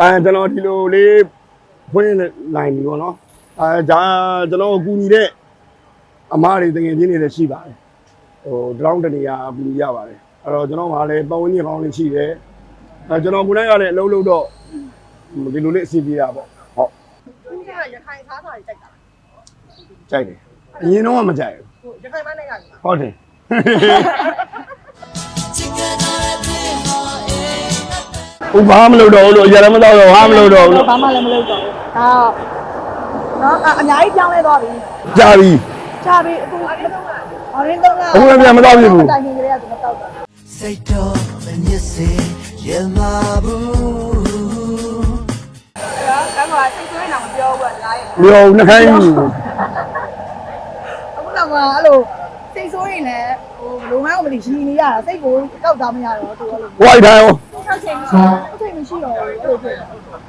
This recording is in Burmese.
အဲကျွန်တော်ဒီလိုလေးဖွင့်နိုင်ပြီပေါ့နော်အဲဒါကျွန်တော်ကူညီတဲ့အမားတွေတကယ်ချင်းတွေလည်းရှိပါတယ်ဟိုဒလောင်းတနေရာကူညီရပါတယ်အဲ့တော့ကျွန်တော်ကလည်းပတ်ဝန်းကျင်ကောင်းလေးရှိတယ်အဲကျွန်တော်ကိုယ်တိုင်ကလည်းအလုပ်လုပ်တော့ဒီလိုလေးအစီအပြေတာပေါ့ဟုတ်ဦးကရခိုင်စားစားကြိုက်တာကြိုက်တယ်အရင်တော့မကြိုက်ဟိုရခိုင်မနဲ့ကဘူးဟုတ်တယ် ဥဘာမလုပ်တော့ဘူးလို့အရင်မတော့တော့ဟာမလုပ်တော့ဘူးလို့ဘာမှလည်းမလုပ်တော့ဘူးဒါနော်အများကြီးပြောင်းလဲသွားပြီကြာပြီချာပြီအခုအော်ရင်းတော့လားအခုလည်းပြန်မတော့ဖြစ်ဘူးတိုင်ခင်ကလေးကသူမတော့တာစိတ်တော်မညစ်စေရမဘူးနော်ကမ်းကစိတ်ဆိုးနေတာမပြောဘူးလားရဲ့လျော်နှခိုင်းဘူးအခုတော့ကအဲ့လိုစိတ်ဆိုးနေတယ်ဟိုလုံငန်းကိုမလီရှိနေရတာစိတ်ကိုကောက်သားမရတော့သူကလို့ဝိုက်တိုင်း ရောအချိန်မရှိအချိန်မရှိတော့အဲ့လိုဖြစ်